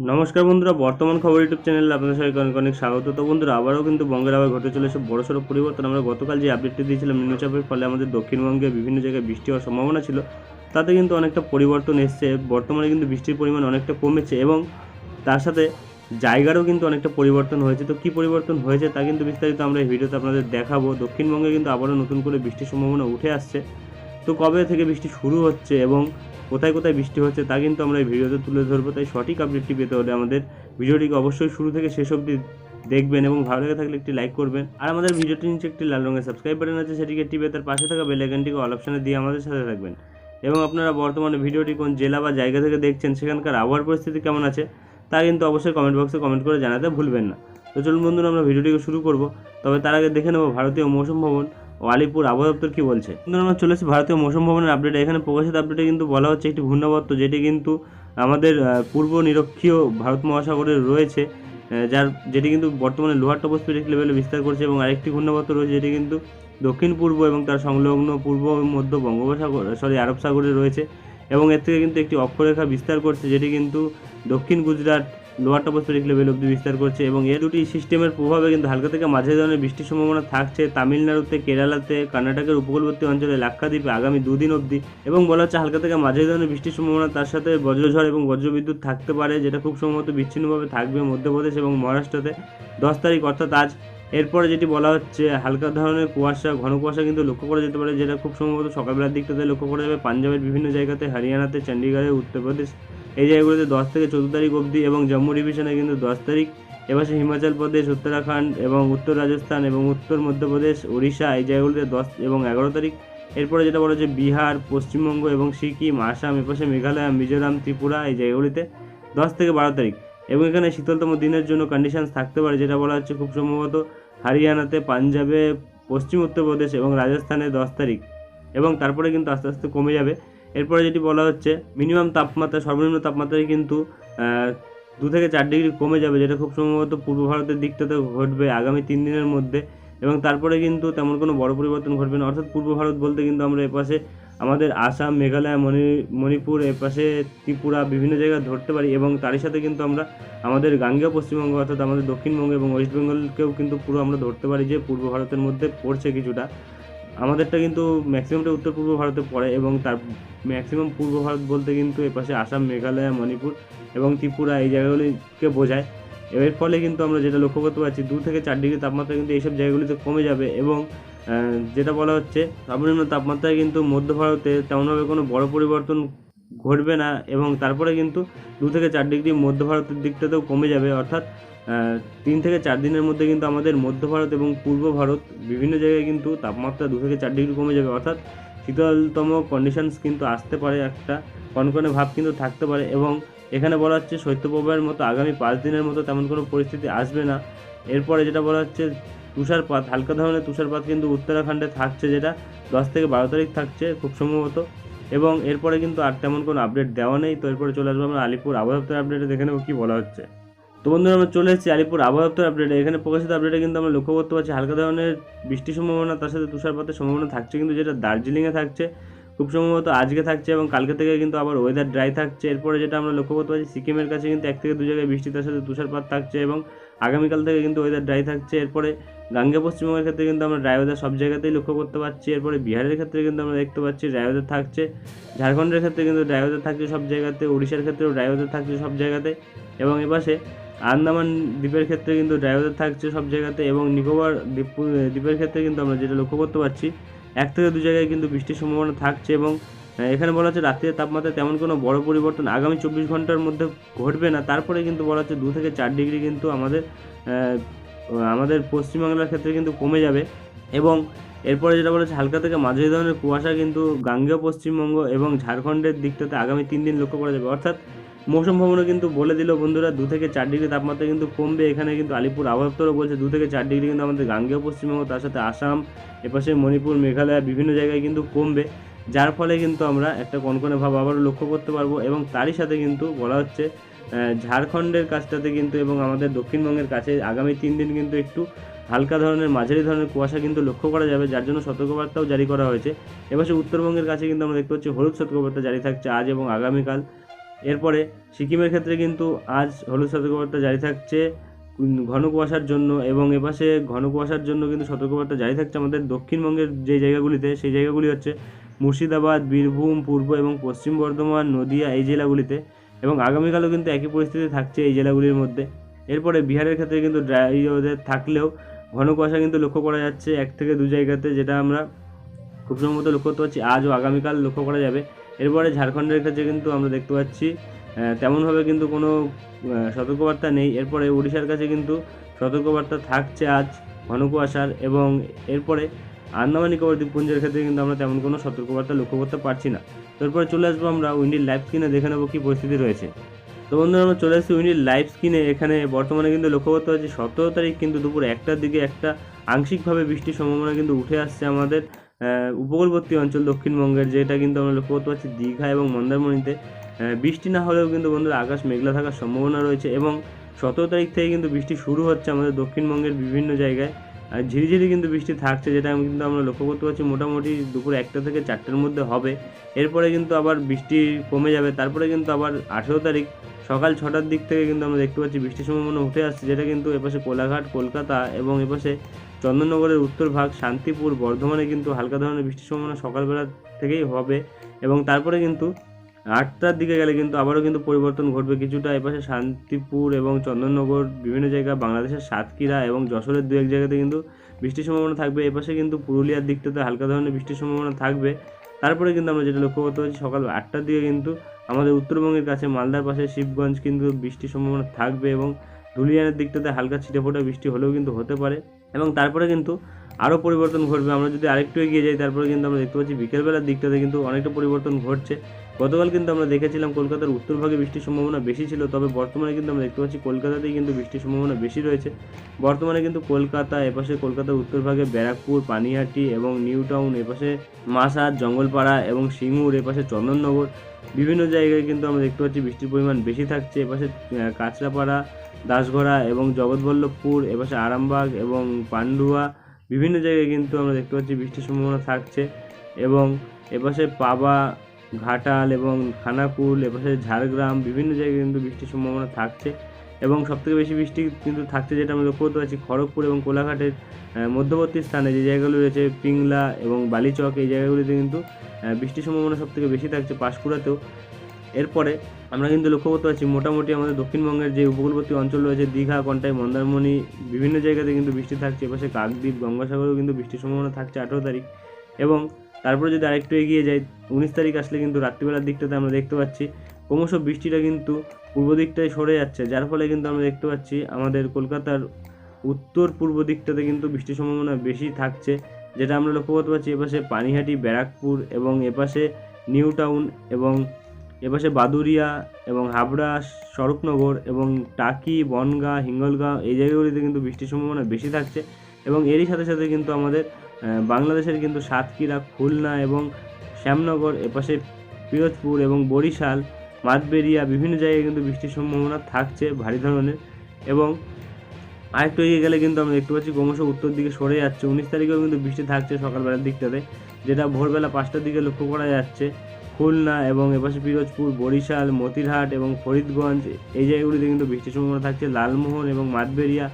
নমস্কার বন্ধুরা, বর্তমান খবর ইউটিউব চ্যানেলে আপনাদের সবাইকে অনেক অনেক স্বাগত। তো বন্ধুরা, আবারও কিন্তু বঙ্গের আবার ঘটে চলেছে বড় সড়ো পরিবর্তন। আমরা গতকাল যে আপডেটটি দিয়েছিলাম নিম্নচাপের ফলে আমাদের দক্ষিণবঙ্গে বিভিন্ন জায়গায় বৃষ্টি হওয়ার সম্ভাবনা ছিল, তাতে কিন্তু অনেকটা পরিবর্তন এসছে। বর্তমানে কিন্তু বৃষ্টির পরিমাণ অনেকটা কমেছে এবং তার সাথে জায়গারও কিন্তু অনেকটা পরিবর্তন হয়েছে। তো কী পরিবর্তন হয়েছে তা কিন্তু বিস্তারিত আমরা এই ভিডিওতে আপনাদের দেখাবো। দক্ষিণবঙ্গে কিন্তু আবারও নতুন করে বৃষ্টির সম্ভাবনা উঠে আসছে। তো কবে থেকে বৃষ্টি শুরু হচ্ছে এবং কোথায় কোথায় বৃষ্টি হচ্ছে তা কিন্তু আমরা এই ভিডিওতে তুলে ধরবো। তাই সঠিক আপডেটটি পেতে হলে আমাদের ভিডিওটিকে অবশ্যই শুরু থেকে শেষ অবধি দেখবেন এবং ভালো লেগে থাকলে একটি লাইক করবেন। আর আমাদের ভিডিওটির নিচে একটি লাল রঙের সাবস্ক্রাইব বাটন আছে, সেটিকে টিপে তার পাশে থাকা বেল আইকনটিকে অল অপশানে দিয়ে আমাদের সাথে থাকবেন। এবং আপনারা বর্তমানে ভিডিওটি কোন জেলা বা জায়গা থেকে দেখছেন, সেখানকার আবহাওয়ার পরিস্থিতি কেমন আছে, তা কিন্তু অবশ্যই কমেন্ট বক্সে কমেন্ট করে জানাতে ভুলবেন না। তো চলুন বন্ধুরা, আমরা ভিডিওটিকে শুরু করব। তবে তার আগে দেখে নেব, ভারতীয় মৌসুম ভবন ও আলিপুর আবহাওয়া দপ্তর কী বলছে? বন্ধুরা আমরা এসেছি ভারতীয় মৌসুম ভবনের আপডেট এখানে প্রকাশিত আপডেটে কিন্তু বলা হচ্ছে একটি ঘূর্ণাবর্ত যেটি কিন্তু আমাদের পূর্ব নিরক্ষীয় ভারত মহাসাগরে রয়েছে যার, যেটি কিন্তু বর্তমানে লোহার টপোস্ফিরিক লেভেলে বিস্তার করছে এবং আরেকটি ঘূর্ণাবর্ত রয়েছে যেটি কিন্তু দক্ষিণ পূর্ব এবং তার সংলগ্ন পূর্ব মধ্য বঙ্গোপসাগর সরি আরব সাগরে রয়েছে এবং এর থেকে কিন্তু একটি অক্ষরেখা বিস্তার করছে, যেটি কিন্তু দক্ষিণ গুজরাট লোয়ার টপোস্ফেরিক লেভেল অব্দি বিস্তার করছে এবং এই দুটি সিস্টেমের প্রভাবে কিন্তু হালকা থেকে মাঝে ধরনের বৃষ্টির সম্ভাবনা থাকছে। তামিলনাড়ুতে, কেরালাতে, কর্ণাটকের উপকূলবর্তী অঞ্চলে লাক্ষাদ্বীপে আগামী দুদিন অবধি এবং বলা হচ্ছে হালকা থেকে মাঝে ধরনের বৃষ্টির সম্ভাবনা, তার সাথে বজ্রঝড় এবং বজ্রবিদ্যুৎ থাকতে পারে, যেটা খুব সম্ভবত বিচ্ছিন্নভাবে থাকবে মধ্যপ্রদেশ এবং মহারাষ্ট্রতে। দশ তারিখ অর্থাৎ আজ। এরপরে যেটি বলা হচ্ছে, হালকা ধরনের কুয়াশা, ঘন কুয়াশা কিন্তু লক্ষ্য করা যেতে পারে, যেটা খুব সম্ভবত সকালবেলার দিকটাতে লক্ষ্য করা যাবে। পাঞ্জাবের বিভিন্ন জায়গাতে, হরিয়ানাতে চণ্ডীগড়ে উত্তরপ্রদেশ এই জায়গাগুলোতে দশ থেকে চোদ্দ তারিখ অবধি এবং জম্মু ডিভিশনে কিন্তু দশ তারিখ। এপাশে হিমাচল প্রদেশ, উত্তরাখণ্ড এবং উত্তর রাজস্থান এবং উত্তর মধ্যপ্রদেশ উড়িষ্যা এই জায়গাগুলিতে দশ এবং এগারো তারিখ। এরপরে যেটা বলা হচ্ছে বিহার, পশ্চিমবঙ্গ এবং সিকিম, আসাম, এপাশে মেঘালয়, মিজোরাম, ত্রিপুরা এই জায়গাগুলিতে দশ থেকে বারো তারিখ। এবং এখানে শীতলতম দিনের জন্য কন্ডিশনস থাকতে পারে, যেটা বলা হচ্ছে খুব সম্ভবত হরিয়ানাতে, পাঞ্জাবে, পশ্চিম উত্তরপ্রদেশ এবং রাজস্থানে দশ তারিখ। এবং তারপরে কিন্তু আস্তে আস্তে কমে যাবে। এরপরে যেটি বলা হচ্ছে মিনিমাম তাপমাত্রা, সর্বনিম্ন তাপমাত্রায় কিন্তু দু থেকে চার ডিগ্রি কমে যাবে, যেটা খুব সম্ভবত পূর্ব ভারতের দিকটাতে ঘটবে আগামী তিন দিনের মধ্যে। এবং তারপরে কিন্তু তেমন কোনো বড় পরিবর্তন ঘটবে না। অর্থাৎ পূর্ব ভারত বলতে কিন্তু আমরা এপাশে আমাদের আসাম, মেঘালয়, মণি, মণিপুর, এপাশে ত্রিপুরা, বিভিন্ন জায়গা ধরতে পারি। এবং তারই সাথে কিন্তু আমরা আমাদের গাঙ্গেয় পশ্চিমবঙ্গ অর্থাৎ আমাদের দক্ষিণবঙ্গ এবং ওয়েস্ট বেঙ্গলকেও কিন্তু পুরো আমরা ধরতে পারি যে পূর্ব ভারতের মধ্যে পড়ছে কিছুটা। আমাদেরটা কিন্তু ম্যাক্সিমামটা উত্তর পূর্ব ভারতে পড়ে এবং তার ম্যাক্সিমাম পূর্ব ভারত বলতে কিন্তু এপাশে আসাম, মেঘালয়, মণিপুর এবং ত্রিপুরা এই জায়গাগুলিকে বোঝায়। এর ফলে কিন্তু আমরা যেটা লক্ষ্য করতে পারছি, দু থেকে চার ডিগ্রি তাপমাত্রা কিন্তু এইসব জায়গাগুলিতে কমে যাবে এবং যেটা বলা হচ্ছে, সর্বনিম্ন তাপমাত্রায় কিন্তু মধ্য ভারতে তেমনভাবে কোনো বড় পরিবর্তন ঘটবে না এবং তারপরে কিন্তু দু থেকে চার ডিগ্রি মধ্য ভারতের দিকটাতেও কমে যাবে। অর্থাৎ তিন থেকে চার দিনের মধ্যে কিন্তু আমাদের মধ্য ভারত এবং পূর্ব ভারত বিভিন্ন জায়গায় কিন্তু তাপমাত্রা দু থেকে চার ডিগ্রি কমে যাবে। অর্থাৎ শীতলতম কন্ডিশনস কিন্তু আসতে পারে একটা, কনকনে ভাব কিন্তু থাকতে পারে এবং এখানে বলা হচ্ছে শৈত্যপ্রবাহের মতো আগামী পাঁচ দিনের মতো তেমন কোনো পরিস্থিতি আসবে না। এরপরে যেটা বলা হচ্ছে তুষারপাত, হালকা ধরনের তুষারপাত কিন্তু উত্তরাখণ্ডে থাকছে যেটা দশ থেকে বারো তারিখ থাকছে খুব সম্ভবত এবং এরপরে কিন্তু আর তেমন কোনো আপডেট দেওয়া নেই। তো এরপরে চলে আসব আমরা আলিপুর আবহাওয়া আপডেটে দেখে নেব কী বলা হচ্ছে। তো বন্ধুরা, আমরা চলে এসেছি আলিপুর আবহাওয়া দপ্তর আপডেটে এখানে প্রকাশিত আপডেটে কিন্তু আমরা লক্ষ্য করতে পারছি, হালকা ধরনের বৃষ্টির সম্ভাবনা, তার সাথে তুষারপাতের সম্ভাবনা থাকছে কিন্তু, যেটা দার্জিলিংয়ে থাকছে। খুব সম্ভবত আজকে থাকছে এবং কালকে থেকে কিন্তু আবার ওয়েদার ড্রাই থাকছে। এরপরে যেটা আমরা লক্ষ্য করতে পারছি, সিকিমের কাছে কিন্তু এক থেকে দু জায়গায় বৃষ্টি, তার সাথে তুষারপাত থাকছে এবং আগামীকাল থেকে কিন্তু ওয়েদার ড্রাই থাকছে। এরপরে গাঙ্গে পশ্চিমবঙ্গের ক্ষেত্রে কিন্তু আমরা ড্রাই ওয়েদার সব জায়গাতেই লক্ষ্য করতে পারছি। এরপরে বিহারের ক্ষেত্রে কিন্তু আমরা দেখতে পাচ্ছি ড্রাই ওয়েদার থাকছে। ঝাড়খণ্ডের ক্ষেত্রে কিন্তু ড্রাই ওয়েদার থাকছে সব জায়গাতে, উড়িষ্যার ক্ষেত্রেও ড্রাই ওয়েদার থাকছে সব জায়গাতে। এবং এপাশে আন্দামান দ্বীপের ক্ষেত্রে কিন্তু ড্রাইভার থাকছে সব জায়গাতে এবং নিকোবর দ্বীপ, দ্বীপের ক্ষেত্রে কিন্তু আমরা যেটা লক্ষ্য করতে পারছি, এক থেকে দু জায়গায় কিন্তু বৃষ্টির সম্ভাবনা থাকছে এবং এখানে বলা হচ্ছে রাত্রির তাপমাত্রায় তেমন কোনো বড় পরিবর্তন আগামী চব্বিশ ঘণ্টার মধ্যে ঘটবে না। তারপরে কিন্তু বলা হচ্ছে দু থেকে চার ডিগ্রি কিন্তু আমাদের আমাদের পশ্চিমবাংলার ক্ষেত্রে কিন্তু কমে যাবে এবং এরপরে যেটা বলেছে হালকা থেকে মাঝারি ধরনের কুয়াশা কিন্তু গাঙ্গেয় পশ্চিমবঙ্গ এবং ঝাড়খণ্ডের দিকটাতে আগামী তিন দিন লক্ষ্য করা যাবে। অর্থাৎ মৌসুম ভবনও কিন্তু বলে দিল বন্ধুরা, দু থেকে চার ডিগ্রি তাপমাত্রা কিন্তু কমবে। এখানে কিন্তু আলিপুর আবহাওয়া বলছে দু থেকে চার ডিগ্রি কিন্তু আমাদের গাঙ্গেয় পশ্চিমবঙ্গ, তার সাথে আসাম, এপাশে মণিপুর, মেঘালয়, বিভিন্ন জায়গায় কিন্তু কমবে। যার ফলে কিন্তু আমরা একটা কনকনে ভাব আবারও লক্ষ্য করতে পারব এবং তারই সাথে কিন্তু বলা হচ্ছে ঝাড়খণ্ডের কাছটাতে কিন্তু এবং আমাদের দক্ষিণবঙ্গের কাছে আগামী তিন দিন কিন্তু একটু হালকা ধরনের মাঝারি ধরনের কুয়াশা কিন্তু লক্ষ্য করা যাবে, যার জন্য সতর্কবার্তাও জারি করা হয়েছে। এবার উত্তরবঙ্গের কাছে কিন্তু আমরা দেখতে পাচ্ছি হলুদ সতর্কবার্তা জারি থাকছে আজ এবং আগামীকাল। এরপরে সিকিমের ক্ষেত্রে কিন্তু আজ হলুদ সতর্কবার্তা জারি থাকছে ঘন কুয়াশার জন্য এবং এপাশে ঘন কুয়াশার জন্য কিন্তু সতর্কবার্তা জারি থাকছে আমাদের দক্ষিণবঙ্গের যে জায়গাগুলিতে, সেই জায়গাগুলি হচ্ছে মুর্শিদাবাদ, বীরভূম, পূর্ব এবং পশ্চিম বর্ধমান, নদিয়া এই জেলাগুলিতে এবং আগামীকালও কিন্তু একই পরিস্থিতি থাকছে এই জেলাগুলির মধ্যে। এরপরে বিহারের ক্ষেত্রে কিন্তু ড্রাই ওয়েদার থাকলেও ঘন কুয়াশা কিন্তু লক্ষ্য করা যাচ্ছে, এক থেকে দু জায়গাতে যেটা আমরা খুব সম্ভবত লক্ষ্য করতে পারছি, আজ ও আগামীকাল লক্ষ্য করা যাবে। এরপরে ঝাড়খণ্ডের ক্ষেত্রে কিন্তু আমরা দেখতে পাচ্ছি তেমনভাবে কিন্তু কোনো সতর্কবার্তা নেই। এরপরে উড়িষ্যার কাছে কিন্তু সতর্কবার্তা থাকছে আজ ঘন কুয়াশার এবং এরপরে আন্দামান নিকোবর দ্বীপপুঞ্জের ক্ষেত্রে কিন্তু আমরা তেমন কোনো সতর্কবার্তা লক্ষ্য করতে পারছি না। তারপরে চলে আসব আমরা উইন্ডির লাইভ স্ক্রিনে দেখে নেব কী পরিস্থিতি রয়েছে। তো বন্ধুরা, আমরা চলে আসছি উইন্ডির লাইভ স্ক্রিনে এখানে বর্তমানে কিন্তু লক্ষ্য করতে পারছি সতেরো তারিখ কিন্তু দুপুর একটার দিকে একটা আংশিকভাবে বৃষ্টির সম্ভাবনা কিন্তু উঠে আসছে আমাদের। উপকূলবর্তী অঞ্চল, দক্ষিণবঙ্গের, যেটা কিন্তু আমরা লক্ষ্য করতে পারছি দীঘা এবং মন্দারমণিতে। বৃষ্টি না হলেও কিন্তু বন্ধুরা আকাশ মেঘলা থাকার সম্ভাবনা রয়েছে এবং সতেরো তারিখ থেকে কিন্তু বৃষ্টি শুরু হচ্ছে আমাদের দক্ষিণবঙ্গের বিভিন্ন জায়গায়। আর ঝিরিঝিরি কিন্তু বৃষ্টি থাকছে, যেটা আমি কিন্তু আমরা লক্ষ্য করতে পারছি মোটামুটি দুপুর একটা থেকে চারটের মধ্যে হবে। এরপরে কিন্তু আবার বৃষ্টি কমে যাবে, তারপরে কিন্তু আবার আঠেরো তারিখ সকাল ছটার দিক থেকে কিন্তু আমরা দেখতে পাচ্ছি বৃষ্টির সম্ভাবনা উঠে আসছে, যেটা কিন্তু এপাশে কোলাঘাট, কলকাতা এবং এপাশে চন্দননগরের উত্তর ভাগ শান্তিপুর বর্ধমানে কিন্তু হালকা ধরনের বৃষ্টির সম্ভাবনা সকালবেলা থেকেই হবে এবং তারপরে কিন্তু আটটার দিকে গেলে কিন্তু আবারও কিন্তু পরিবর্তন ঘটবে কিছুটা। এপাশে শান্তিপুর এবং চন্দননগর বিভিন্ন জায়গা, বাংলাদেশের সাতক্ষীরা এবং যশোরের দু এক জায়গাতে কিন্তু বৃষ্টির সম্ভাবনা থাকবে। এপাশে কিন্তু পুরুলিয়ার দিকটাতে হালকা ধরনের বৃষ্টির সম্ভাবনা থাকবে। তারপরে কিন্তু আমরা যেটা লক্ষ্য করতে পারছি, সকাল আটটার দিকে কিন্তু আমাদের উত্তরবঙ্গের কাছে মালদার পাশে শিবগঞ্জ কিন্তু বৃষ্টির সম্ভাবনা থাকবে এবং ধুলিয়ানের দিকটাতে হালকা ছিটেফোঁটা বৃষ্টি হলেও কিন্তু হতে পারে। এবং তারপরে কিন্তু আরও পরিবর্তন ঘটবে। আমরা যদি আরেকটু এগিয়ে যাই, তারপরে কিন্তু আমরা দেখতে পাচ্ছি বিকেলবেলার দিকটাতে কিন্তু অনেকটা পরিবর্তন ঘটছে। গতকাল কিন্তু আমরা দেখেছিলাম কলকাতার উত্তরভাগে বৃষ্টির সম্ভাবনা বেশি ছিল, তবে বর্তমানে কিন্তু আমরা দেখতে পাচ্ছি কলকাতাতেই কিন্তু বৃষ্টির সম্ভাবনা বেশি রয়েছে। বর্তমানে কিন্তু কলকাতা, এপাশে কলকাতার উত্তরভাগে ব্যারাকপুর, পানিহাটি এবং নিউ টাউন, এপাশে মাসাদ, জঙ্গলপাড়া এবং সিঙ্গুর, এপাশে চন্দননগর। বিভিন্ন জায়গায় কিন্তু আমরা দেখতে পাচ্ছি বৃষ্টির পরিমাণ বেশি থাকছে। এপাশে কাঁচরাপাড়া দাসগড়া এবং জগৎবল্লভপুর, এপাশে আরামবাগ এবং পান্ডুয়া, বিভিন্ন জায়গায় কিন্তু আমরা দেখতে পাচ্ছি বৃষ্টির সম্ভাবনা থাকছে এবং এপাশে পাবা, ঘাটাল এবং খানাকুল, এপাশে ঝাড়গ্রাম, বিভিন্ন জায়গায় কিন্তু বৃষ্টির সম্ভাবনা থাকছে এবং সবথেকে বেশি বৃষ্টি কিন্তু থাকছে যেটা আমরা লক্ষ্য করতে পারছি খড়গপুর এবং কোলাঘাটের মধ্যবর্তী স্থানে যে জায়গাগুলো রয়েছে পিংলা এবং বালিচক, এই জায়গাগুলিতে কিন্তু বৃষ্টির সম্ভাবনা সবথেকে বেশি থাকছে পাঁশকুড়াতেও। এরপরে আমরা কিন্তু লক্ষ্য করতে পারছি মোটামুটি আমাদের দক্ষিণবঙ্গের যে উপকূলবর্তী অঞ্চল রয়েছে, দীঘা কন্টাই মন্দারমণি, বিভিন্ন জায়গাতে কিন্তু বৃষ্টি থাকছে। এপাশে কাকদ্বীপ, গঙ্গাসাগরেও কিন্তু বৃষ্টির সম্ভাবনা থাকছে আঠেরো তারিখ। এবং তারপরে যদি আরেকটু এগিয়ে যাই, উনিশ তারিখ আসলে কিন্তু রাত্রিবেলার দিকটাতে আমরা দেখতে পাচ্ছি, ক্রমশ বৃষ্টিটা কিন্তু পূর্ব দিকটায় সরে যাচ্ছে। যার ফলে কিন্তু আমরা দেখতে পাচ্ছি আমাদের কলকাতার উত্তর পূর্ব দিকটাতে কিন্তু বৃষ্টির সম্ভাবনা বেশি থাকছে, যেটা আমরা লক্ষ্য করতে পারছি এপাশে পানিহাটি, ব্যারাকপুর এবং এপাশে নিউ টাউন এবং এপাশে বাদুরিয়া এবং হাবড়া, স্বরূপনগর এবং টাকি, বনগাঁ, হিঙ্গলগাঁও এই জায়গাগুলিতে কিন্তু বৃষ্টির সম্ভাবনা বেশি থাকছে এবং এরই সাথে সাথে কিন্তু আমাদের বাংলাদেশের কিন্তু সাতক্ষীরা, খুলনা এবং শ্যামনগর এপাশে পিরোজপুর এবং বরিশাল, মাতবেরিয়া বিভিন্ন জায়গায় কিন্তু বৃষ্টির সম্ভাবনা থাকছে ভারী ধরনের এবং আরেকটু এগিয়ে গেলে কিন্তু আমরা দেখতে পাচ্ছি ক্রমশ উত্তর দিকে সরে যাচ্ছে। উনিশ তারিখেও কিন্তু বৃষ্টি থাকছে সকালবেলার দিকটাতে, যেটা ভোরবেলা পাঁচটার দিকে লক্ষ্য করা যাচ্ছে। খুলনা এবং এপাশে পিরোজপুর, বরিশাল, মতিরহাট এবং ফরিদগঞ্জ। এই জায়গাগুলিতে কিন্তু বৃষ্টির সম্ভাবনা থাকছে। লালমোহন এবং মাতবেরিয়া,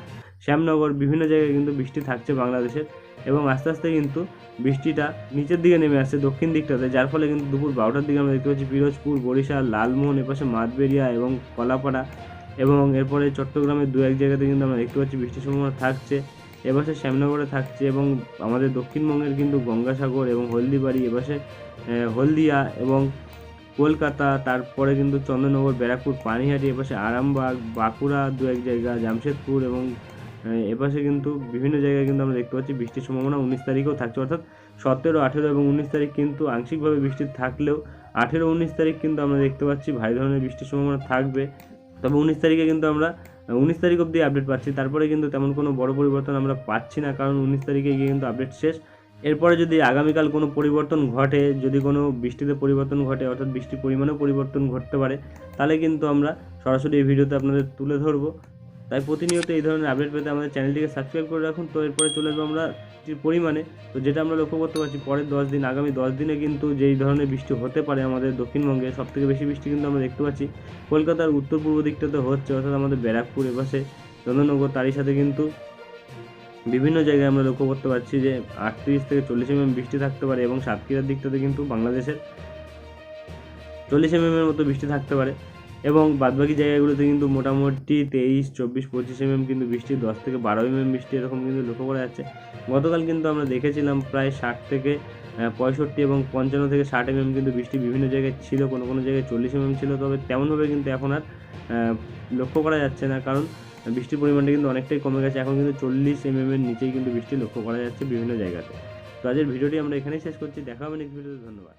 শ্যামনগর বিভিন্ন জায়গায় কিন্তু বৃষ্টি থাকছে বাংলাদেশের এবং আস্তে আস্তে কিন্তু বৃষ্টিটা নিচের দিকে নেমে আসছে দক্ষিণ দিকটাতে, যার ফলে কিন্তু দুপুর বারোটার দিকে আমরা দেখতে পাচ্ছি পিরোজপুর, বরিশাল, লালমোহন, এপাশে মাতবেরিয়া এবং কলাপাড়া এবং এরপরে চট্টগ্রামের দু এক জায়গাতে কিন্তু আমরা দেখতে পাচ্ছি বৃষ্টির সম্ভাবনা থাকছে। এপাশে শ্যামনগরে থাকছে এবং আমাদের দক্ষিণবঙ্গের কিন্তু গঙ্গাসাগর এবং হলদিবাড়ি এপাশে হলদিয়া এবং কলকাতা, তারপরে কিন্তু চন্দননগর, ব্যারাকপুর, পানিহাটি এপাশে আরামবাগ, বাঁকুড়া দু এক জায়গা, জামশেদপুর এবং এপাশে কিন্তু বিভিন্ন জায়গায় কিন্তু আমরা দেখতে পাচ্ছি বৃষ্টির সম্ভাবনা উনিশ তারিখেও থাকছে। অর্থাৎ সতেরো, আঠেরো এবং উনিশ তারিখ কিন্তু আংশিকভাবে বৃষ্টি থাকলেও আঠেরো, উনিশ তারিখ কিন্তু আমরা দেখতে পাচ্ছি ভারী ধরনের বৃষ্টির সম্ভাবনা থাকবে। তবে উনিশ তারিখে কিন্তু আমরা উনিশ তারিখ অবধি আপডেট পাচ্ছি। তারপরে কিন্তু তেমন কোনো বড় পরিবর্তন আমরা পাচ্ছি না, কারণ উনিশ তারিখে গিয়ে কিন্তু আপডেট শেষ। এরপরে যদি আগামীকাল কোনো পরিবর্তন ঘটে, যদি কোনো বৃষ্টিতে পরিবর্তন ঘটে, অর্থাৎ বৃষ্টির পরিমাণেও পরিবর্তন ঘটতে পারে, তাহলে কিন্তু আমরা সরাসরি এই ভিডিওতে আপনাদের তুলে ধরবো। তাই প্রতিনিয়ত এই ধরনের আপডেট পেতে আমাদের চ্যানেলটিকে সাবস্ক্রাইব করে রাখুন। তো এরপরে চলে আসব আমরা পরিমাণে, তো যেটা আমরা লক্ষ্য করতে পারছি, পরের দশ দিন, আগামী দশ দিনে কিন্তু যেই ধরনের বৃষ্টি হতে পারে আমাদের দক্ষিণবঙ্গে সব থেকে বেশি বৃষ্টি কিন্তু আমরা দেখতে পাচ্ছি। কলকাতার উত্তর পূর্ব দিকটাতে হচ্ছে, অর্থাৎ আমাদের ব্যারাকপুর এপাশে চন্দননগর তারই সাথে কিন্তু বিভিন্ন জায়গায় আমরা লক্ষ্য করতে পারছি যে আটত্রিশ থেকে চল্লিশ এমএম বৃষ্টি থাকতে পারে এবং সাতক্ষীরার দিকটাতে কিন্তু বাংলাদেশের চল্লিশ এমএম এর মতো বৃষ্টি থাকতে পারে। এবং বাদবাকি জায়গাগুলোতে কিন্তু মোটামুটি তেইশ, চব্বিশ, পঁচিশ এমএম কিন্তু বৃষ্টি, দশ থেকে বারো এমএম বৃষ্টি এরকম কিন্তু লক্ষ্য করা যাচ্ছে। গতকাল কিন্তু আমরা দেখেছিলাম প্রায় ষাট থেকে পঁয়ষট্টি এবং পঞ্চান্ন থেকে ষাট এমএম কিন্তু বৃষ্টি বিভিন্ন জায়গায় ছিল, কোনো কোনো জায়গায় চল্লিশ এমএম ছিল, তবে তেমনভাবে কিন্তু এখন আর লক্ষ্য করা যাচ্ছে না, কারণ বৃষ্টির পরিমাণটা কিন্তু অনেকটাই কমে গেছে। এখন কিন্তু চল্লিশ এমএম এর নিচেই কিন্তু বৃষ্টি লক্ষ্য করা যাচ্ছে বিভিন্ন জায়গাতে। তো আজকের ভিডিওটি আমরা এখানেই শেষ করছি, দেখা হবে নেক্সট ভিডিওতে ধন্যবাদ।